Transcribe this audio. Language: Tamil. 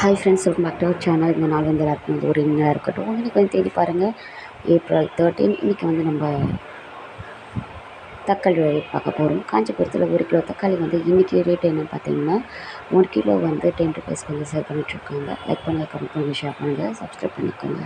Hi friends welcome back to our channel இந்த நாள் வந்து எல்லாருக்கும் வந்து ஒரு இன்னாக இருக்கட்டும். இன்றைக்கி வந்து தேடி பாருங்கள் ஏப்ரல் தேர்ட்டீன் இன்றைக்கி வந்து நம்ம தக்காளி ரேட் பார்க்க போகிறோம் காஞ்சிபுரத்தில் ஒரு கிலோ தக்காளி வந்து இன்றைக்கி ரேட் என்னன்னு பார்த்தீங்கன்னா ஒரு கிலோ வந்து டென் ருபீஸ்க்கு வந்து சேல் பண்ணிகிட்ருக்காங்க லைக் பண்ணுங்கள் கமெண்ட் பண்ணுங்கள் ஷேர் பண்ணுங்கள் சப்ஸ்கிரைப் பண்ணிக்கோங்க.